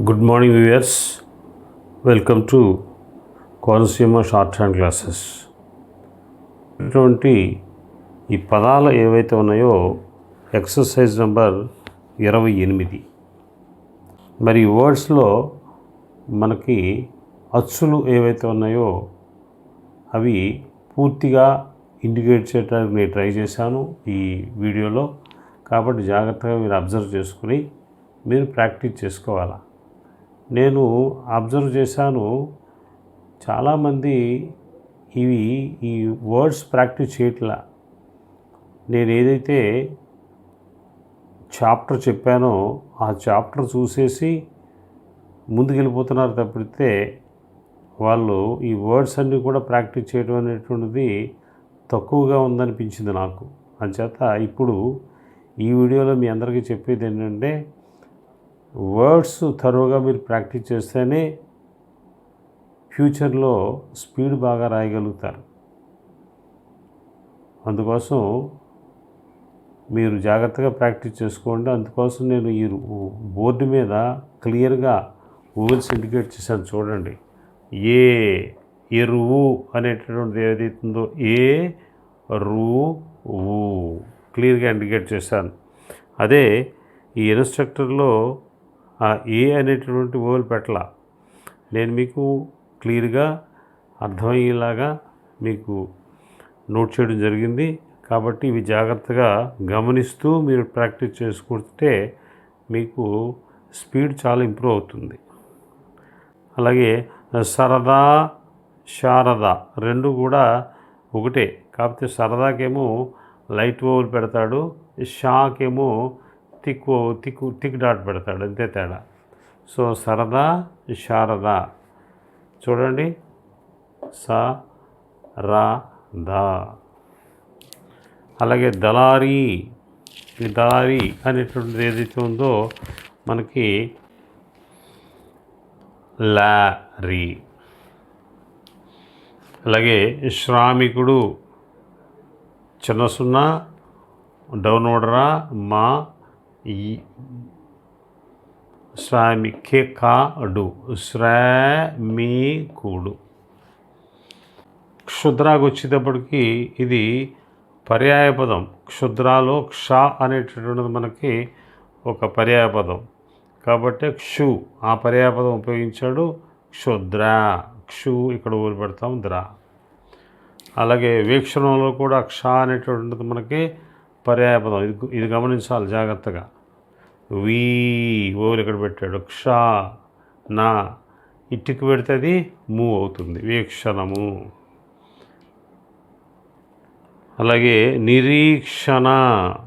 Good morning viewers welcome to Konaseema shorthand classes ఇటువంటి ఈ పదాలు ఏవైతే ఉన్నాయో ఎక్సర్సైజ్ నెంబర్ ఇరవై ఎనిమిది. మరి వర్డ్స్లో మనకి అచ్చులు ఏవైతే ఉన్నాయో అవి పూర్తిగా ఇండికేట్ చేయడానికి నేను ట్రై చేశాను ఈ వీడియోలో. కాబట్టి జాగ్రత్తగా మీరు అబ్జర్వ్ చేసుకుని మీరు ప్రాక్టీస్ చేసుకోవాలా? నేను అబ్జర్వ్ చేశాను చాలామంది ఇవి ఈ వర్డ్స్ ప్రాక్టీస్ చేయట్లా. నేను ఏదైతే చాప్టర్ చెప్పానో ఆ చాప్టర్ చూసేసి ముందుకెళ్ళిపోతున్నారు తప్పితే వాళ్ళు ఈ వర్డ్స్ అన్నీ కూడా ప్రాక్టీస్ చేయడం అనేటువంటిది తక్కువగా ఉందనిపించింది నాకు. అంచేత ఇప్పుడు ఈ వీడియోలో మీ అందరికీ చెప్పేది ఏంటంటే వర్డ్స్ తరువుగా మీరు ప్రాక్టీస్ చేస్తేనే ఫ్యూచర్లో స్పీడ్ బాగా రాయగలుగుతారు. అందుకోసం మీరు జాగ్రత్తగా ప్రాక్టీస్ చేసుకోండి. అందుకోసం నేను ఈ బోర్డు మీద క్లియర్గా ఊవెల్స్ ఇండికేట్ చేశాను. చూడండి. ఏ ఎరువు అనేటటువంటిది ఏదైతుందో ఏ రు ఊ క్లియర్గా ఇండికేట్ చేశాను. అదే ఈ ఇన్స్ట్రక్టర్లో ఆ ఏ అనేటటువంటి ఓలు పెట్టల. నేను మీకు క్లియర్గా అర్థమయ్యేలాగా మీకు నోట్ చేయడం జరిగింది. కాబట్టి ఇవి జాగ్రత్తగా గమనిస్తూ మీరు ప్రాక్టీస్ చేసుకుంటే మీకు స్పీడ్ చాలా ఇంప్రూవ్ అవుతుంది. అలాగే సరదా శారద రెండు కూడా ఒకటే. కాకపోతే సరదాకేమో లైట్ ఓవర్ పెడతాడు షాకేమో తిక్కు తిక్కు టిక్ డాట్ పెడతాడు. అంతే తేడా. సో సరదా శారద. చూడండి. స రా దా అలాగే దళారీ. ఈ దళారీ అనేటువంటిది ఏదైతే ఉందో మనకి లారీ. అలాగే శ్రామికుడు. చిన్న సున్నా డౌన్ ఓడరా మా ఈ కాడు శ్రామికుడు క్షుద్రాకు వచ్చేటప్పటికి ఇది పర్యాయపదం క్షుద్రాలో క్ష అనేటటువంటిది మనకి ఒక పర్యాయపదం కాబట్టి క్షు ఆ పర్యాయపదం ఉపయోగించాడు క్షుద్ర. క్షు ఇక్కడ ఊరు పెడతాం ద్ర. అలాగే వీక్షణంలో కూడా క్ష అనేటువంటిది మనకి పర్యాయపదం. ఇది ఇది గమనించాలి జాగ్రత్తగా. వీ ఓలు ఇక్కడ పెట్టాడు? క్ష నా. ఇటుకు పెడితే అది మూవ్ అవుతుంది. వీక్షణము. అలాగే నిరీక్షణ.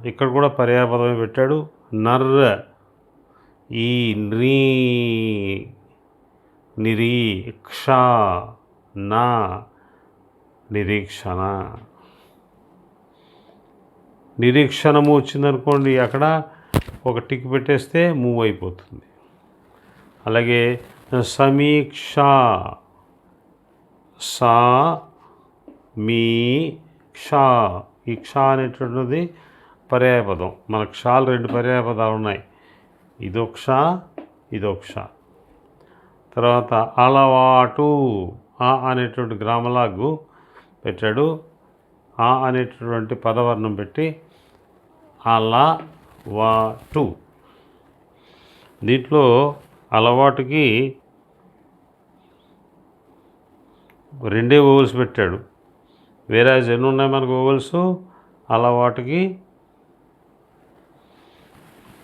ఇక్కడ కూడా పర్యాపదమే పెట్టాడు. నర్ర ఈ నీ. నిరీక్ష. నా. నిరీక్షణ. నిరీక్షణము వచ్చిందనుకోండి అక్కడ ఒక టిక్ పెట్టేస్తే మూవ్ అయిపోతుంది. అలాగే సమీక్ష సా మీ క్ష ఈ క్ష అనేటువంటిది పర్యాయపదం మన క్షాలు రెండు పర్యాయపదాలు ఉన్నాయి. ఇదో క్ష ఇదో క్ష. తర్వాత అలవాటు ఆ అనేటువంటి గ్రామలాగు పెట్టాడు. ఆ అనేటటువంటి పదవర్ణం పెట్టి అలవాటు. దీంట్లో అలవాటుకి రెండే ఓవల్స్ పెట్టాడు. వేరే ఎన్ని ఉన్నాయి మనకు ఓవల్స్? అలవాటుకి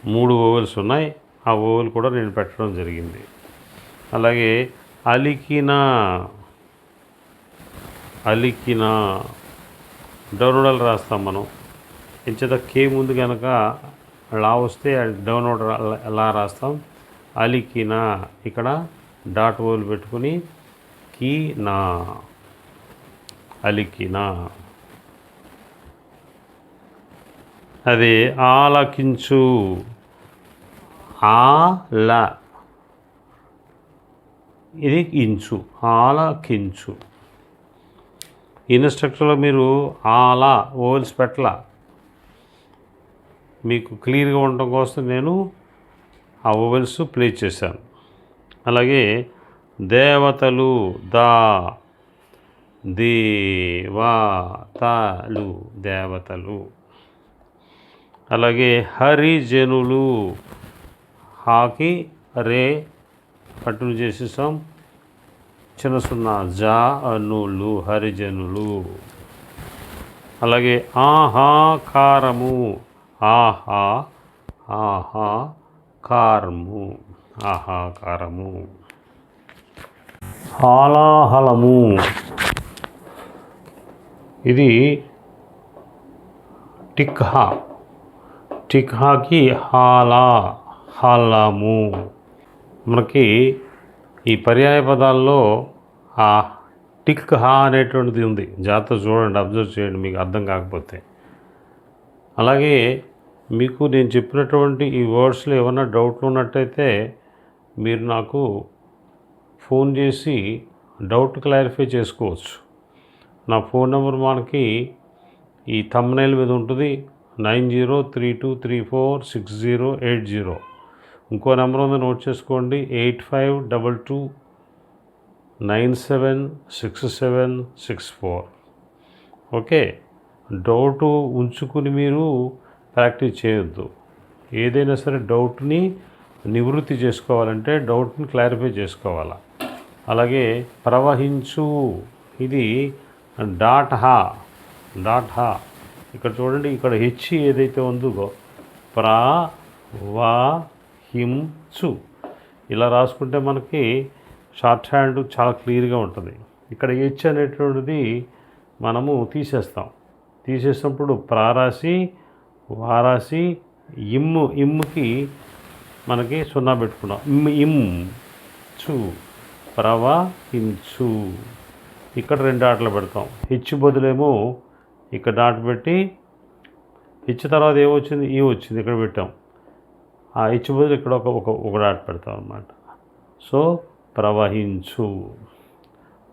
మూడు ఓవల్స్ ఉన్నాయి. ఆ ఓవెల్ కూడా నేను పెట్టడం జరిగింది. అలాగే అలికిన. అలికిన. డౌన్లోడల్ రాస్తాం మనం. ఎంచేత కే ముందు కనుక లా వస్తే డౌన్ ఆర్డర్ లా రాస్తాం. అలికిన ఇక్కడ డాట్ ఓలు పెట్టుకుని కీ నా అలికిన అది ఆలకించు. ఆల. ఇది ఇంచు. ఆలకించు. ఇన్స్ట్రక్టర్లో మీరు ఆలా ఓల్స్ పెట్టల. మీకు క్లియర్గా ఉండటం కోసం నేను ఆ ఓవెల్స్ ప్లే చేశాను. అలాగే దేవతలు దా దేవతలు దేవతలు. అలాగే హరిజనులు హాకి రే కంటిన్యూ చేసేసాం. చిన్న సున్నా జా అనులు హరిజనులు. అలాగే ఆహాకారము. ఆహా ఆహా కారము ఆహాకారము హాలాహలము. ఇది టిక్హా. టిక్హాకి హాలా హలము. మనకి ఈ పర్యాయ పదాల్లో ఆ టిక్ హా అనేటువంటిది ఉంది. జాగ్రత్త చూడండి అబ్జర్వ్ చేయండి మీకు అర్థం కాకపోతే. అలాగే మీకు నేను చెప్పినటువంటి ఈ వర్డ్స్లో ఏమైనా డౌట్లు ఉన్నట్టయితే మీరు నాకు ఫోన్ చేసి డౌట్ క్లారిఫై చేసుకోవచ్చు. నా ఫోన్ నెంబర్ మనకి ఈ తమ్నైల్ మీద ఉంటుంది. Nine zero three two three four six zero eight zero. ఇంకో నెంబర్ ఉంది నోట్ చేసుకోండి. Eight five double two nine seven six seven six four. Okay? Doubt ఉంచుకుని మీరు ప్రాక్టీస్ చేయొద్దు. ఏదైనా సరే డౌట్ని నివృత్తి చేసుకోవాలంటే డౌట్ని క్లారిఫై చేసుకోవాలి. అలాగే ప్రవహించు. ఇది డాట్ హా. డాట్ హా. ఇక్కడ చూడండి ఇక్కడ హెచ్ ఏదైతే ఉందో ప్రా వా హించు ఇలా రాసుకుంటే మనకి షార్ట్ హ్యాండ్ చాలా క్లియర్గా ఉంటుంది. ఇక్కడ హెచ్ అనేటువంటిది మనము తీసేస్తాం. తీసేసినప్పుడు ప్రారాసి వారాసి ఇమ్ము ఇమ్ముకి మనకి సున్నా పెట్టుకున్నాం. ఇమ్ ఇమ్ చు ప్రవహించు. ఇక్కడ రెండు ఆటలు పెడతాం. హెచ్చు బదులేమో ఇక్కడ డాట్ పెట్టి హెచ్చు తర్వాత ఏమొచ్చింది ఈ వచ్చింది. ఇక్కడ పెట్టాం. ఆ హెచ్చు బదులు ఇక్కడ ఒక ఒక ఒక డాట్ పెడతాం అన్నమాట. సో ప్రవహించు.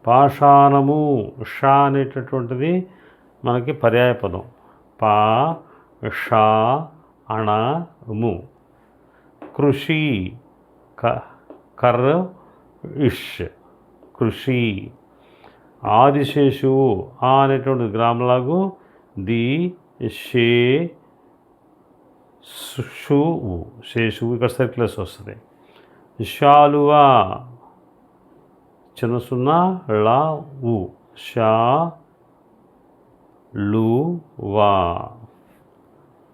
పాషాణము షా అనేటటువంటిది మనకి పర్యాయ పదం. పా షా అణము కృషి క కర్ ఇష్. కృషి. ఆదిశేషువు ఆ అనేటువంటి గ్రామలాగు ది షే షువు శేషువు ఇక్కడ సర్క్యులర్స్ వస్తుంది. షాలువా చిన్న సున్నా లా ఉ షా లు వా.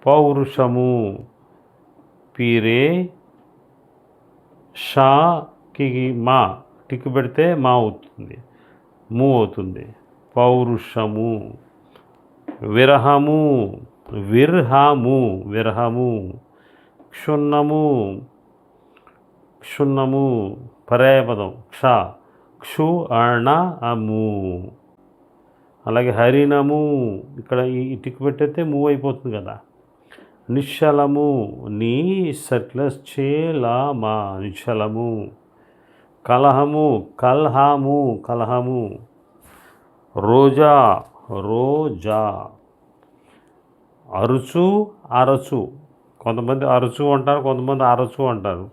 పౌరుషము. పీరే షాకి మా. టిక్ పెడితే మా అవుతుంది. ము అవుతుంది. పౌరుషము. విరహము. విర్హము. విరహము. క్షున్నము క్షున్నము పర్యాయపదం క్ష. క్షు అణ అము. అలాగే హరిణము. ఇక్కడ ఈ టిక్ పెట్టేస్తే మూవ్ అయిపోతుంది కదా. నిశ్చలము నీ సర్క్లస్ చేలామా నిశ్చలము. కలహము కల్హాము కలహము. రోజా రోజా. అరుచు అరచు. కొంతమంది అరుచు అంటారు కొంతమంది అరచు అంటారు.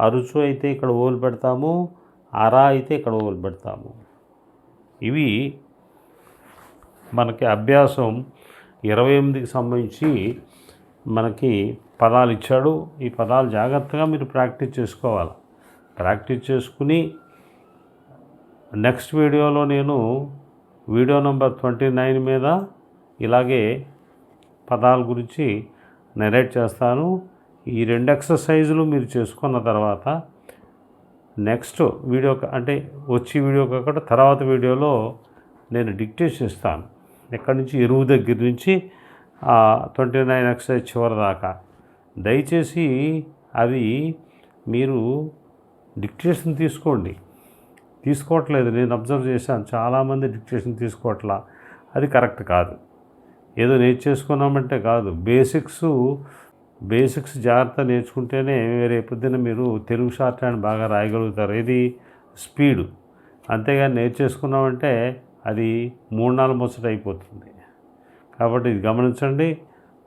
అరుచు అయితే ఇక్కడ ఓలు పెడతాము అర అయితే ఇక్కడ ఓలు పెడతాము. ఇవి మనకి అభ్యాసం ఇరవై ఎనిమిదికి సంబంధించి మనకి పదాలు ఇచ్చాడు. ఈ పదాలు జాగ్రత్తగా మీరు ప్రాక్టీస్ చేసుకోవాలి. ప్రాక్టీస్ చేసుకుని నెక్స్ట్ వీడియోలో నేను వీడియో నెంబర్ ట్వంటీ నైన్ మీద ఇలాగే పదాల గురించి నెరేట్ చేస్తాను. ఈ రెండు ఎక్సర్సైజులు మీరు చేసుకున్న తర్వాత నెక్స్ట్ వీడియో అంటే వచ్చి వీడియో కాకుండా తర్వాత వీడియోలో నేను డిక్టేషన్ ఇస్తాను ఎక్కడి నుంచి? ఎరువు దగ్గర నుంచి ట్వంటీ నైన్ ఎక్సర్సైజ్ చివరి దాకా. దయచేసి అవి మీరు డిక్టేషన్ తీసుకోండి. తీసుకోవట్లేదు నేను అబ్జర్వ్ చేశాను. చాలామంది డిక్టేషన్ తీసుకోవట్లా. అది కరెక్ట్ కాదు. ఏదో నేర్చేసుకున్నామంటే కాదు. బేసిక్స్ బేసిక్స్ జాగ్రత్త నేర్చుకుంటేనే రేపొద్దున మీరు తెలుగు షార్ట్ హ్యాండ్ బాగా రాయగలుగుతారు. ఇది స్పీడు. అంతేగాని నేర్చేసుకున్నామంటే అది మూడు నాలుగు ముచ్చట అయిపోతుంది కాబట్టి ఇది గమనించండి.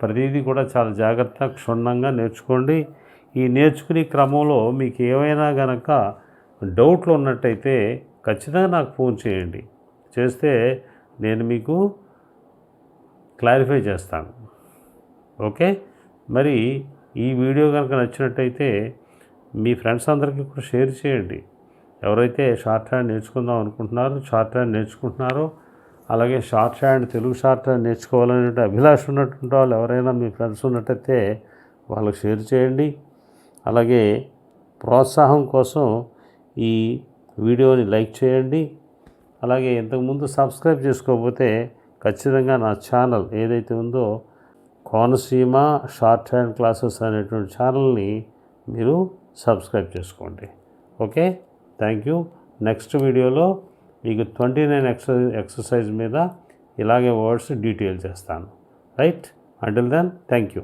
ప్రతిదీ కూడా చాలా జాగ్రత్త క్షుణ్ణంగా నేర్చుకోండి. ఈ నేర్చుకునే క్రమంలో మీకు ఏమైనా గనక డౌట్లు ఉన్నట్టయితే ఖచ్చితంగా నాకు ఫోన్ చేయండి. చేస్తే నేను మీకు క్లారిఫై చేస్తాను. ఓకే? మరి ఈ వీడియో కనుక నచ్చినట్టయితే మీ ఫ్రెండ్స్ అందరికీ కూడా షేర్ చేయండి. ఎవరైతే షార్ట్ హ్యాండ్ నేర్చుకుందాం అనుకుంటున్నారో షార్ట్ హ్యాండ్ నేర్చుకుంటున్నారో అలాగే shorthand Telugu shorthand నేర్చుకోవాలనే అభిలాష ఉన్నటువంటి వాళ్ళు ఎవరైనా మీ ఫ్రెండ్స్ ఉన్నట్టయితే వాళ్ళకి షేర్ చేయండి. అలాగే ప్రోత్సాహం కోసం ఈ వీడియోని లైక్ చేయండి. అలాగే ఇంతకుముందు సబ్స్క్రైబ్ చేసుకోకపోతే ఖచ్చితంగా నా ఛానల్ ఏదైతే ఉందో కోనసీమ షార్ట్ హ్యాండ్ క్లాసెస్ అనేటువంటి ఛానల్ని మీరు సబ్స్క్రైబ్ చేసుకోండి. ఓకే? Thank you. నెక్స్ట్ వీడియోలో మీకు ట్వంటీ నైన్ ఎక్సర్సైజ్ ఎక్సర్సైజ్ మీద ఇలాగే వర్డ్స్ డీటెయిల్ చేస్తాను. Right? Until then thank you